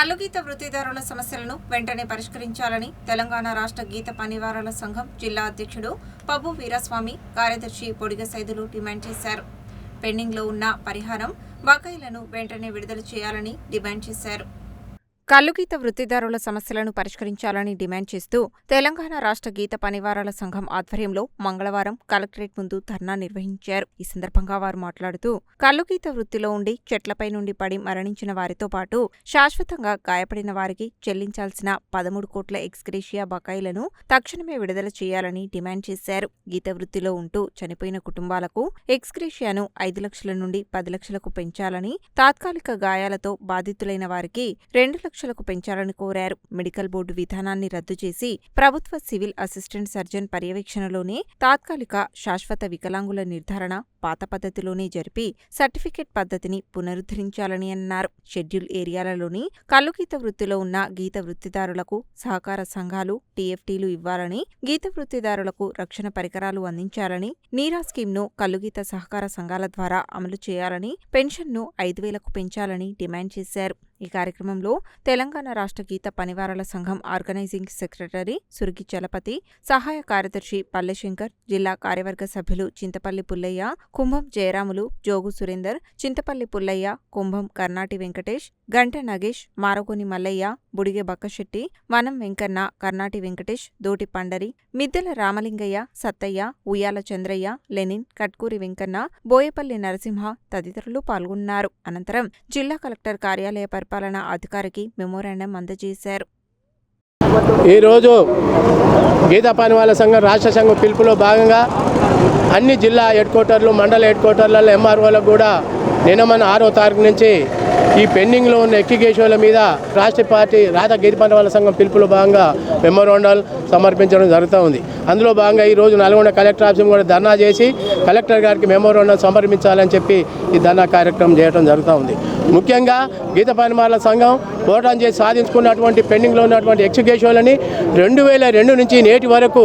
కల్లుగీత వృత్తిదారుల సమస్యలను వెంటనే పరిష్కరించాలని తెలంగాణ రాష్ట్ర గీత పనివారాల సంఘం జిల్లా అధ్యక్షుడు పబ్బు వీరస్వామి కార్యదర్శి పొడిగ సైదులు డిమాండ్ చేశారు. పెండింగ్లో ఉన్న పరిహారం బకాయిలను వెంటనే విడుదల చేయాలని డిమాండ్ చేశారు. కల్లుగీత వృత్తిదారుల సమస్యలను పరిష్కరించాలని డిమాండ్ చేస్తూ తెలంగాణ రాష్ట్ర గీత పనివారాల సంఘం ఆధ్వర్యంలో మంగళవారం కలెక్టరేట్ ముందు ధర్నా నిర్వహించారు. ఈ సందర్భంగా వారు మాట్లాడుతూ కల్లుగీత వృత్తిలో ఉండి చెట్లపై నుండి పడి మరణించిన వారితో పాటు శాశ్వతంగా గాయపడిన వారికి చెల్లించాల్సిన పదమూడు కోట్ల ఎక్స్గ్రేషియా బకాయిలను తక్షణమే విడుదల చేయాలని డిమాండ్ చేశారు. గీత వృత్తిలో ఉంటూ చనిపోయిన కుటుంబాలకు ఎక్స్గ్రేషియాను ఐదు లక్షల నుండి పది లక్షలకు పెంచాలని తాత్కాలిక గాయాలతో బాధితులైన వారికి రెండు పరీక్షలకు పెంచాలని కోరారు. మెడికల్ బోర్డు విధానాన్ని రద్దు చేసి ప్రభుత్వ సివిల్ అసిస్టెంట్ సర్జన్ పర్యవేక్షణలోనే తాత్కాలిక శాశ్వత వికలాంగుల నిర్ధారణ పాత పద్ధతిలోనే జరిపి సర్టిఫికెట్ పద్ధతిని పునరుద్ధరించాలని అన్నారు. షెడ్యూల్ ఏరియాలలోని కల్లుగీత వృత్తిలో ఉన్న గీత వృత్తిదారులకు సహకార సంఘాలు టీఎఫ్టీలు ఇవ్వాలని గీత వృత్తిదారులకు రక్షణ పరికరాలు అందించాలని నీరా స్కీమ్ను కల్లుగీత సహకార సంఘాల ద్వారా అమలు చేయాలని పెన్షన్ను ఐదు వేలకు పెంచాలని డిమాండ్ చేశారు. ఈ కార్యక్రమంలో తెలంగాణ రాష్ట్ర గీత పనివారాల సంఘం ఆర్గనైజింగ్ సెక్రటరీ సురిగి చలపతి సహాయ కార్యదర్శి పల్లెశంకర్ జిల్లా కార్యవర్గ సభ్యులు చింతపల్లి పుల్లయ్య కుంభం జయరాములు జోగు సురేందర్ చింతపల్లి పుల్లయ్య కుంభం కర్ణాటి వెంకటేష్ గంట నగేష్ మారగోని మల్లయ్య బుడిగె బక్కశెట్టి వనం వెంకన్న కర్ణాటి వెంకటేష్ దోటి పండరి మిద్దెల రామలింగయ్య సత్తయ్య ఉయ్యాల చంద్రయ్య లెనిన్ కట్కూరి వెంకన్న బోయపల్లి నరసింహ తదితరులు పాల్గొన్నారు. అనంతరం జిల్లా కలెక్టర్ కార్యాలయ పరిపాలనా అధికారికి మెమోరాండం అందజేశారు. ఈరోజు గీతా వాళ్ళ సంఘం రాష్ట్ర సంఘం పిలుపులో భాగంగా అన్ని జిల్లా హెడ్ క్వార్టర్లు మండల హెడ్ క్వార్టర్లలో ఎంఆర్ఓలకు కూడా నిన్న మన ఆరో తారీఖు నుంచి ఈ పెండింగ్లో ఉన్న ఎక్కిగేషన్ల మీద రాష్ట్ర పార్టీ రాధా గీత పనివాళ్ళ సంఘం పిలుపులో భాగంగా మెమోరాండాలు సమర్పించడం జరుగుతూ ఉంది. అందులో భాగంగా ఈరోజు నల్గొండ కలెక్టర్ ఆఫీస్ కూడా ధర్నా చేసి కలెక్టర్ గారికి మెమోరాండం సమర్పించాలని చెప్పి ఈ ధర్నా కార్యక్రమం చేయడం జరుగుతూ ఉంది. ముఖ్యంగా గీత పనిమాల సంఘం పోరాటం చేసి సాధించుకున్నటువంటి పెండింగ్లో ఉన్నటువంటి ఎక్సిక్యూషన్లని రెండు వేల రెండు నుంచి నేటి వరకు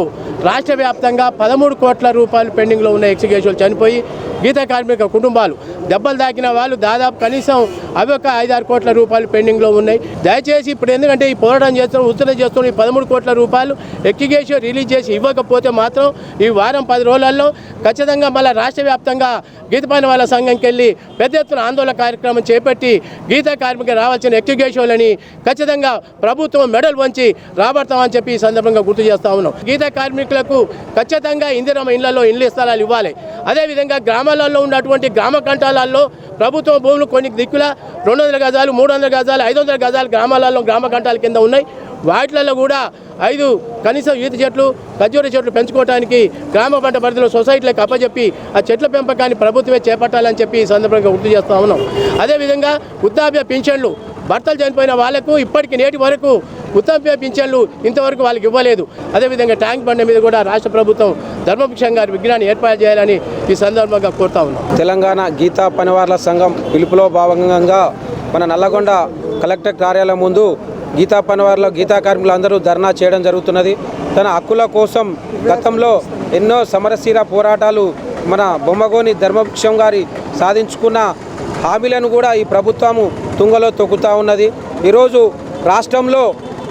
రాష్ట్ర వ్యాప్తంగా పదమూడు కోట్ల రూపాయలు పెండింగ్లో ఉన్న ఎక్సిక్యూషన్లు చనిపోయి గీత కార్మిక కుటుంబాలు దెబ్బలు తాకిన వాళ్ళు దాదాపు కనీసం అవి ఒక ఐదారు కోట్ల రూపాయలు పెండింగ్లో ఉన్నాయి. దయచేసి ఇప్పుడు ఎందుకంటే ఈ పోరాటం చేస్తున్నాం ఉత్తర చేస్తున్నాం ఈ పదమూడు కోట్ల రూపాయలు ఎక్కిగేషన్ రిలీజ్ చేసి ఇవ్వకపోతే మాత్రం ఈ వారం పది రోజులలో ఖచ్చితంగా మళ్ళీ రాష్ట్ర వ్యాప్తంగా గీతపాని వాళ్ళ సంఘంకి వెళ్ళి పెద్ద ఎత్తున ఆందోళన కార్యక్రమం చేపట్టి గీత కార్మిక రావాల్సిన ఎక్కిగేషన్లని ఖచ్చితంగా ప్రభుత్వం మెడల్ వంచి రాబడతామని చెప్పి ఈ సందర్భంగా గుర్తు చేస్తా ఉన్నాం. గీత కార్మికులకు ఖచ్చితంగా ఇందిరమ్మ ఇళ్ళలో ఇళ్ళ స్థలాలు ఇవ్వాలి. అదేవిధంగా గ్రామాలలో ఉన్నటువంటి గ్రామ కంఠాలలో ప్రభుత్వ భూములు కొన్ని దిక్కుల రెండు వందల గజాలు మూడు వందల గజాలు ఐదు వందల గజాలు గ్రామాలలో గ్రామ గంటాల కింద ఉన్నాయి. వాటిలలో కూడా ఐదు కనీసం ఈత చెట్లు ఖర్జూర చెట్లు పెంచుకోవడానికి గ్రామ పంట పరిధిలో సొసైటీలకు అప్పచెప్పి ఆ చెట్ల పెంపకాన్ని ప్రభుత్వమే చేపట్టాలని చెప్పి ఈ సందర్భంగా గుర్తు చేస్తా ఉన్నాం. అదేవిధంగా వృద్ధాప్య పింఛన్లు భర్తలు చనిపోయిన వాళ్ళకు ఇప్పటికి నేటి వరకు వృద్ధాప్య పింఛన్లు ఇంతవరకు వాళ్ళకి ఇవ్వలేదు. అదేవిధంగా ట్యాంక్ బండ మీద కూడా రాష్ట్ర ప్రభుత్వం ధర్మభిక్షం గారి విగ్రహాన్ని ఏర్పాటు చేయాలని ఈ సందర్భంగా కోరుతా ఉన్నాం. తెలంగాణ గీతా పనివార్ల సంఘం పిలుపులో భాగంగా మన నల్లగొండ కలెక్టర్ కార్యాలయం ముందు గీతా పనివార్లో గీతా కార్మికులు అందరూ ధర్నా చేయడం జరుగుతున్నది. తన హక్కుల కోసం గతంలో ఎన్నో సమరశీర పోరాటాలు మన బొమ్మగోని ధర్మభిక్షం గారి సాధించుకున్న హామీలను కూడా ఈ ప్రభుత్వము తుంగలో తొక్కుతూ ఉన్నది. ఈరోజు రాష్ట్రంలో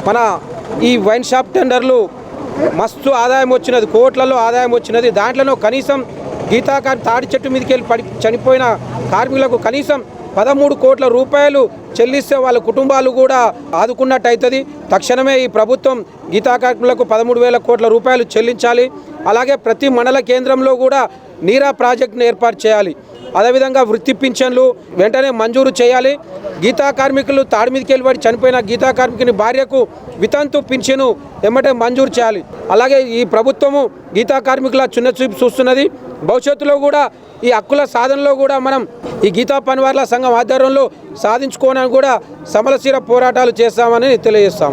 మన ఈ వైన్ షాప్ టెండర్లు మస్తు ఆదాయం వచ్చినది కోట్లలో ఆదాయం వచ్చినది. దాంట్లోనూ కనీసం గీతాకారి తాడి చెట్టు మీదకి వెళ్ళి పడి చనిపోయిన కార్మికులకు కనీసం పదమూడు కోట్ల రూపాయలు చెల్లిస్తే వాళ్ళ కుటుంబాలు కూడా ఆదుకున్నట్టు అవుతుంది తక్షణమే ఈ ప్రభుత్వం గీతా కార్మికులకు పదమూడు వేల కోట్ల రూపాయలు చెల్లించాలి. అలాగే ప్రతి మండల కేంద్రంలో కూడా నీరా ప్రాజెక్టును ఏర్పాటు చేయాలి. అదేవిధంగా వృత్తి పింఛన్లు వెంటనే మంజూరు చేయాలి. గీతా కార్మికులు తాడి మీదకి వెళ్ళబడి చనిపోయిన గీతా కార్మికుని భార్యకు వితంతు పింఛను ఎమ్మటే మంజూరు చేయాలి. అలాగే ఈ ప్రభుత్వము గీతా కార్మికుల చిన్న చూపు చూస్తున్నది. భవిష్యత్తులో కూడా ఈ హక్కుల సాధనలో కూడా మనం ఈ గీతా పనివార్ల సంఘం ఆధ్వర్యంలో సాధించుకోవడానికి కూడా సమలశీల పోరాటాలు చేస్తామని తెలియజేస్తాము.